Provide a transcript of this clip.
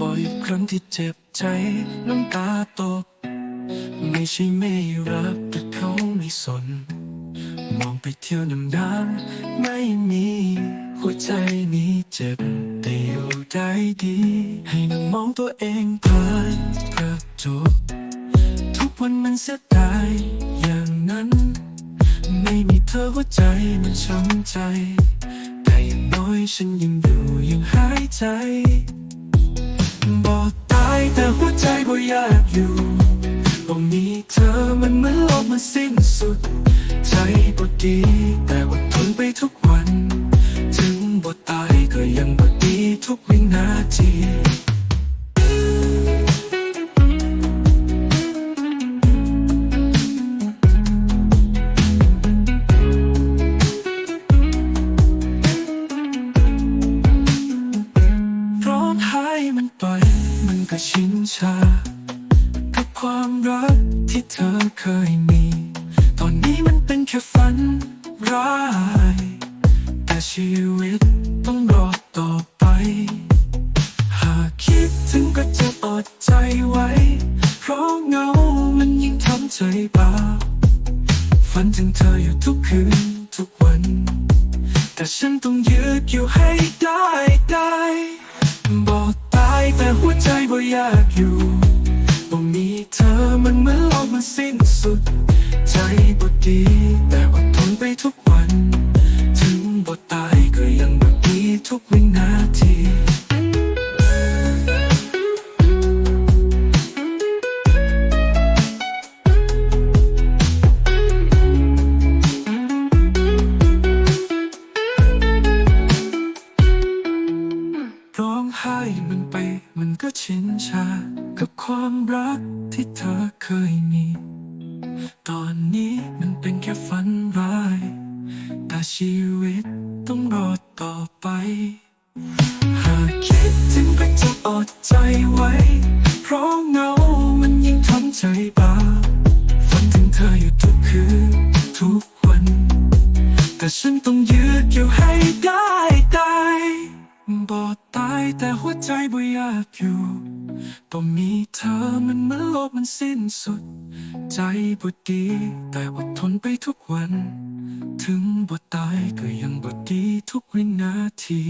บ่อยครั้งที่เจ็บใจน้ำตาตก ไม่ใช่ไม่รักแต่เขาไม่สน มองไปเที่ยวน้ำน้ำไม่มี หัวใจนี้เจ็บแต่อยู่ได้ดี ให้นั่งมองตัวเองผ่านกระจกทุกวันมันเสียดายอย่างนั้น ไม่มีเธอหัวใจมันช้ำใจ แต่อย่างน้อยฉันยังอยู่ยังหายใจ อยากอยู่บ่มีเธอมันเหมือนโลกมันสิ้นสุด ใจบ่ดี แต่ว่าทนไปทุกวัน ถึงบ่ตายก็ยังบ่ดีทุกวินาทีร้องไห้มันไป มันก็ชินชา ความรักที่เธอเคยมี ตอนนี้มันเป็นแค่ฝันร้าย แต่ชีวิตต้องรอต่อไป หากคิดถึงก็จะอดใจไว้ เพราะเงามันยิ่งทำใจบาปฝันถึงเธออยู่ทุกคืนทุกวัน แต่ฉันต้องยืดอยู่ให้ได้ได้บอกตายแต่หัวใจบ่อยากอยู่ บ่มีเธอมันเหมือนโลกมันสิ้นสุด ใจบ่ดี แต่อดทนไปทุกวัน ถึงบ่ตายก็ยังบ่ดีทุกวินาทีร้องไห้มันไปมันก็ชินชา กับความรักที่เธอเคยมี ตอนนี้มันเป็นแค่ฝันร้าย แต่ชีวิตต้องรอต่อไป หากคิดถึงก็จะอดใจไว้ เพราะเงามันยิ่งทำใจบาฝันถึงเธออยู่ทุกคืนทุกวัน แต่ฉันต้องยืดอยู่ให้ได้ได้บ่ตายแต่หัวใจบ่อยากอยู่ บ่มีเธอมันเหมือนโลกมันสิ้นสุด ใจบ่ดี แต่อดทนไปทุกวัน ถึงบ่ตายก็ยังบ่ดีทุกวินาที